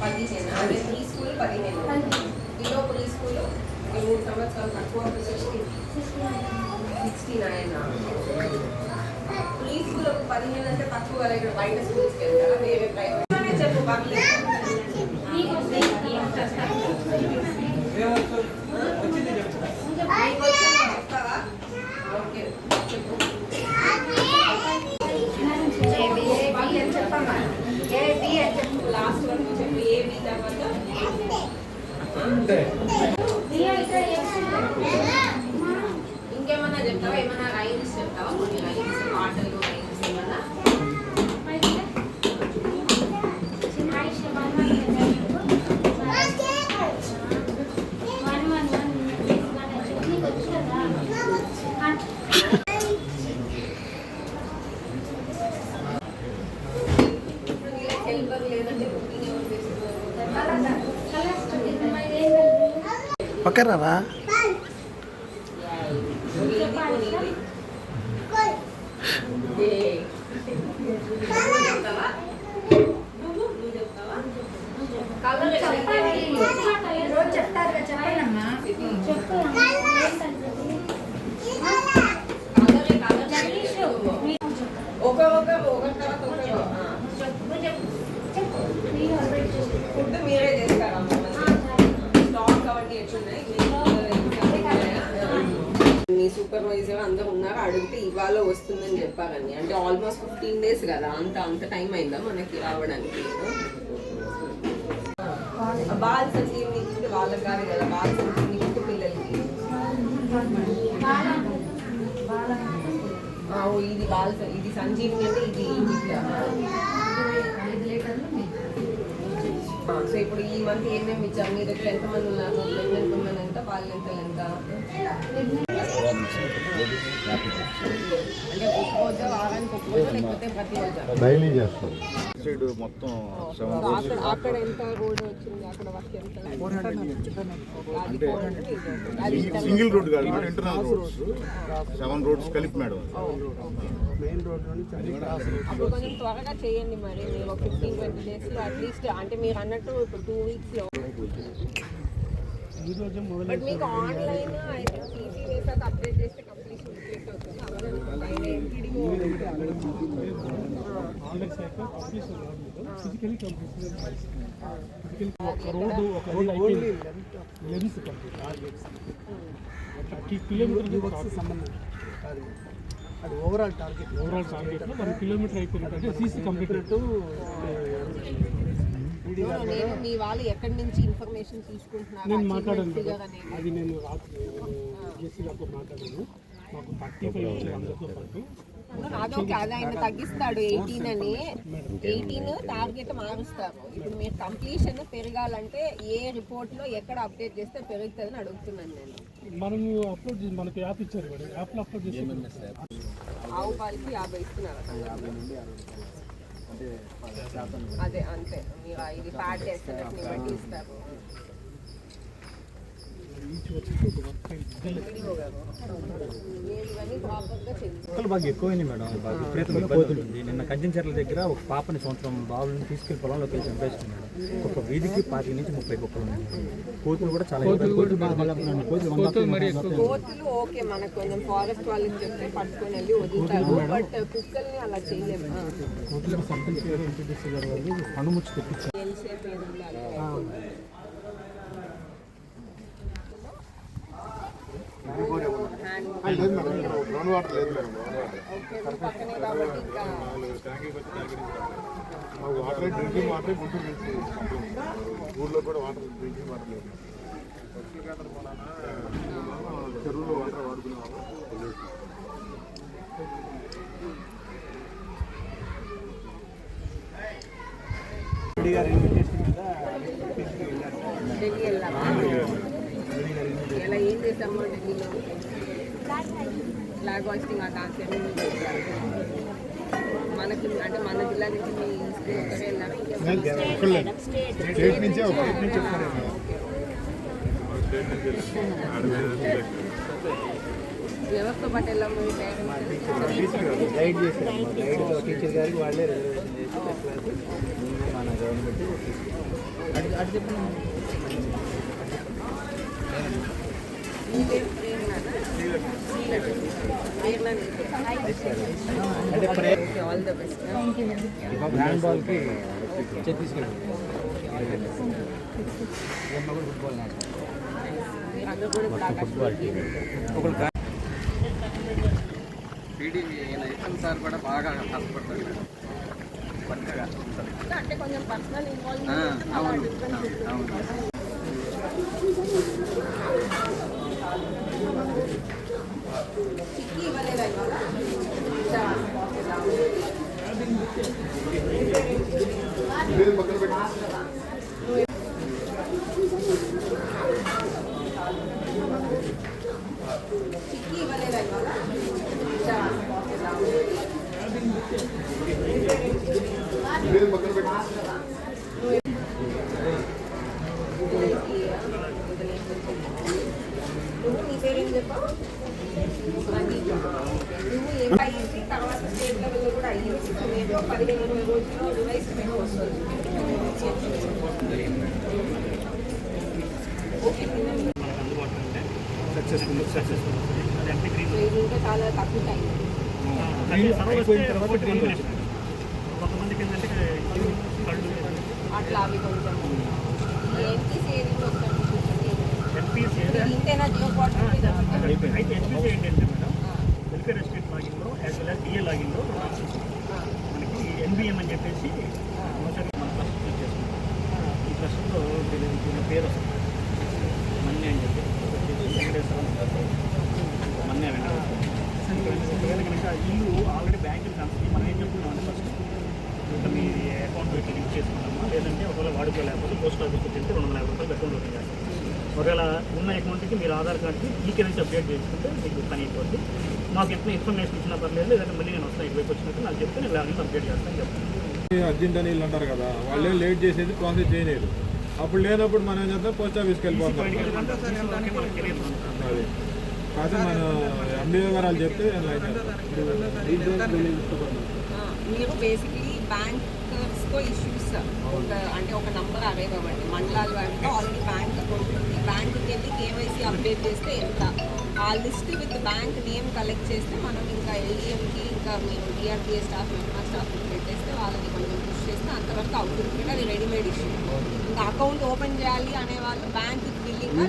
పదిహేను అదే pre school పదిహేను. బిలో ప్రీ స్కూల్ ఈ మూడు సంవత్సరాలు తక్కువ sixty sixty nine pre school ఒక పదిహేను అంటే తక్కువ ఇక్కడ బయట స్కూల్స్కి వెళ్తారా? వేరే ప్రైవేట్ చెప్పు పర్లేదు నీకు వచ్చింది చెప్తావా ఓకే చెప్పు ఏబి అని చెప్పమ్మా ఏబి అని చెప్పు లాస్ట్ వరకు చెప్పు ఏబి తర్వాత ఇంకేమన్నా చెప్తావా? ఏమన్నా రైమ్స్ చెప్తావా? కొన్ని రైమ్స్ పాటలు ఏమన్నా? హెల్పర్ లేదంటే కుకింగ్ ఎవరు చేస్తున్నారు Baccarrará. మీ సూపర్వైజర్ అందరు ఉన్నారు అడిగితే ఇవాళ వస్తుందని చెప్పారని అంటే ఆల్మోస్ట్ ఫిఫ్టీన్ డేస్ కదా అంత అంత టైం అయిందా మనకి రావడానికి? బాల్ సంజీవిని కిట్ వాళ్ళకి కాదు కదా బాల్ సంజీవిని కిట్ పిల్లలకి? ఇది బాల్ ఇది సంజీవిని అంటే ఇది సో ఇప్పుడు ఈ మంత్ ఏమేమి ఇచ్చాం మీ దగ్గర ఎంతమంది ఉన్నారు? ప్రెగ్నెంట్ ఉమెన్ ఎంత వాళ్ళు ఎంత ఎంత రోజా రోజా రోజా డైలీ చేస్తాం. సైడ్ మొత్తం సెవెన్ అక్కడ రోడ్స్ అక్కడ ఎంత రోడ్ వచ్చింది అక్కడ వర్క్ ఎంత అది అంటే 400 ఇది. ఒకటి. అది ఇంటర్ సింగిల్ రోడ్ కాదు madam internal roads seven roads కలిపి మేడం అప్పుడు కొంచెం త్వరగా చేయండి మరి మీరు ఫిఫ్టీన్ ట్వంటీ డేస్లో అట్లీస్ట్ అంటే మీరు అన్నట్టు ఇప్పుడు టూ వీక్స్లో బట్ మీకు ఆన్లైన్ అప్డేట్ చేస్తే అవుతుంది. థర్టీ కిలోమీటర్ సంబంధం అది ఓవరాల్ టార్గెట్ ఓవరాల్ టార్గెట్లో వన్ కిలోమీటర్ అయిపోయినట్టు సీసీ కంప్లీట్ నేను మీ వాళ్ళు ఎక్కడి నుంచి ఇన్ఫర్మేషన్ తీసుకుంటున్నారు నేను మాట్లాడాను. అది నేను రాత్రి మాట్లాడాను. మాకు థర్టీ ఫైవ్ వచ్చాయి అందరితో పాటు అదొక అది ఆయన తగ్గిస్తాడు. ఎయిటీన్ అని. ఎయిటీన్ టార్గెట్ మారుస్తారు. ఇప్పుడు మీరు కంప్లీషన్ పెరగాలంటే ఏ రిపోర్ట్లో ఎక్కడ అప్డేట్ చేస్తే పెరుగుతుందని అడుగుతున్నాను నేను. మనము అప్లోడ్ చేసి మనకి యాప్ ఇచ్చారు యాప్లో అప్లోడ్ చేసి ఆవు పాలకి యాభై ఇస్తున్నారు అదే అంతే. మీరు ఇది ఫ్యాట్ ఎస్ఎన్ఎఫ్ని బట్టి ఇస్తారు. కుక్కలు బాగా ఎక్కువైంది మేడం. బాగా విపరీతంగా ఇబ్బంది ఉంది నిన్న కంచెంచర్ల దగ్గర ఒక పాపని సంవత్సరం బాబుని తీసుకెళ్ళి పొలంలోకి వెళ్ళి చంపేస్తుంది మేడం ఒక వీధికి పాతిక నుంచి ముప్పై కుక్కలు ఉన్నాయి. కోతులు కూడా చాలా ఎక్కువ. కోతులు. కోతులు కోతులు ఓకే మనకు కొంచెం ఫారెస్ట్ వాళ్ళకి చెప్తే పట్టుకొని వెళ్ళి వదులుతారు. బట్ కుక్కల్ని అలా చేయలేము. కోతులకు వాళ్ళు కనుముచ్చి తెప్పించారు ఎల్ షేప్ ఏది ఉండాలి హ్యాండ్ లేదు మేడం ఇక్కడ గ్రౌండ్ వాటర్ లేదు మేడం ఓకే పక్కనే మాకు వాటర్ డ్రింకింగ్ వాటర్ గుంటూరు నుంచి ఊళ్ళో కూడా వాటర్ డ్రింకింగ్ వాటర్ లేదు చెరువులో వాటర్ వాడుకునే వాళ్ళు చేసాము ఢిల్లీలో ఫ్లాగ్ హాయిస్టింగ్ ఆ చేశారు మనకి అంటే మన జిల్లా నుంచి మీ స్కూల్ ఒకరే వెళ్ళారా ఇంకెవరైనా? ఒక్కళ్ళే స్టేట్ నుంచే ఒక స్టేట్ నుంచి చెప్తారు స్టేట్ నుంచి ఆడ వేరే ఎవరితో పాటు వెళ్ళాము మీ పేరెంట్స్ గైడ్ చేశారు. మా గైడ్ టీచర్ గారికి వాళ్ళే రిజర్వేషన్ చేసి చెప్పారు. మన గవర్నమెంట్ అటు అటు చెప్పండి. ఆల్ ద బెస్ట్ హ్యాండ్ బాల్కి ఛత్తీస్గఢ్ ఫుట్బాల్ ఫుట్బాల్ టీం ఒకళ్ళు పీడీ ఈయన సార్ కూడా బాగా కష్టపడతాడు పక్కగా అంటే కొంచెం పర్సనల్ ఇన్వాల్వ్ అవును అవును ಮಕ್ಕಳು అయ్యింది తర్వాత స్టేట్ లెవెల్లో కూడా అయ్యింది. పదిహేను ఇరవై రోజుల్లో రివైజ్ వస్తుంది. ఓకే సక్సెస్ఫుల్ సక్సెస్ఫుల్ అంటే ఇంకా చాలా తక్కువ టైం కొంతమందికి ఏంటంటే అట్లా అవి కొంచెం. ఎన్టీసీ ఏది కూడా ఇంతేనా జియో అయితే ఎన్పిసి ఏంటంటే మేడం వెల్ఫేర్ ఎస్టేట్ లాగిన్లో యాజ్ వెల్ యాజ్ డిఏ లాగిన్లో రెండు ఆప్షన్స్ ఉన్నాయి. మనకి ఎన్బిఎం అని చెప్పేసి ఒకసారి మన ట్రస్ట్ చూస్ చేసుకుంటాం ఈ ట్రస్ట్లో దీని దీని పేరు వస్తుంది మన్య అని చెప్పి వచ్చేసి వెంకటేశ్వరం మన్య వెంకటేశ్వరం ఒకవేళ కనుక ఇల్లు ఆల్రెడీ బ్యాంకులు కనుక మనం ఏం చెప్తున్నాం అంటే ఫస్ట్ ఇంకా మీ అకౌంట్ పెట్టి లింక్ చేసుకున్నామా ఒకవేళ వాడుకోలేకపోతే పోస్ట్ ఆఫీస్కి వెళ్తే రెండు వందల యాభై రూపాయలు అకౌంట్ ఓపెన్ చేస్తాం ఒకవేళ ఉన్న అకౌంట్కి మీరు ఆధార్ కార్డ్కి ఈ నుంచి అప్డేట్ చేసుకుంటే మీకు పని అయిపోద్ది. మాకు ఎంత ఇన్ఫర్మేషన్ ఇచ్చినా పర్లేదు లేదంటే మళ్ళీ నేను వస్తాను ఇటువైపు వచ్చినట్టు నాకు చెప్తే నేను లాగిన్ అప్డేట్ చేస్తాను చెప్తాను. అర్జెంట్ అని వీళ్ళు అంటారు కదా వాళ్ళే లేట్ చేసేది ప్రాసెస్ చేయలేదు. అప్పుడు లేనప్పుడు మనం ఏం చేద్దాం? పోస్ట్ ఆఫీస్కి వెళ్ళిపోతాం అది. మన గారు వాళ్ళు చెప్తే. మీరు బేసిక్లీ ఎక్కువ ఇష్యూస్ ఒక అంటే ఒక నంబర్ అరేవ్ అవ్వండి మండలాలు అంటే ఆల్రెడీ బ్యాంక్ అకౌంట్ ఉంది బ్యాంక్కి వెళ్ళి కేవైసీ అప్డేట్ చేస్తే ఎంత? ఆ list with bank name collect చేస్తే మనం ఇంకా ఎల్ఈఎంకి ఇంకా మేము డిఆర్టీఏ స్టాఫ్ మెట్మా స్టాఫ్ పెట్టేస్తే వాళ్ళని కొంచెం పుష్ చేస్తే అంతవరకు అవుతుంది. అది రెడీమేడ్ ఇష్యూ ఇంకా అకౌంట్ ఓపెన్ చేయాలి అనే వాళ్ళు బ్యాంక్ బిల్లింగ్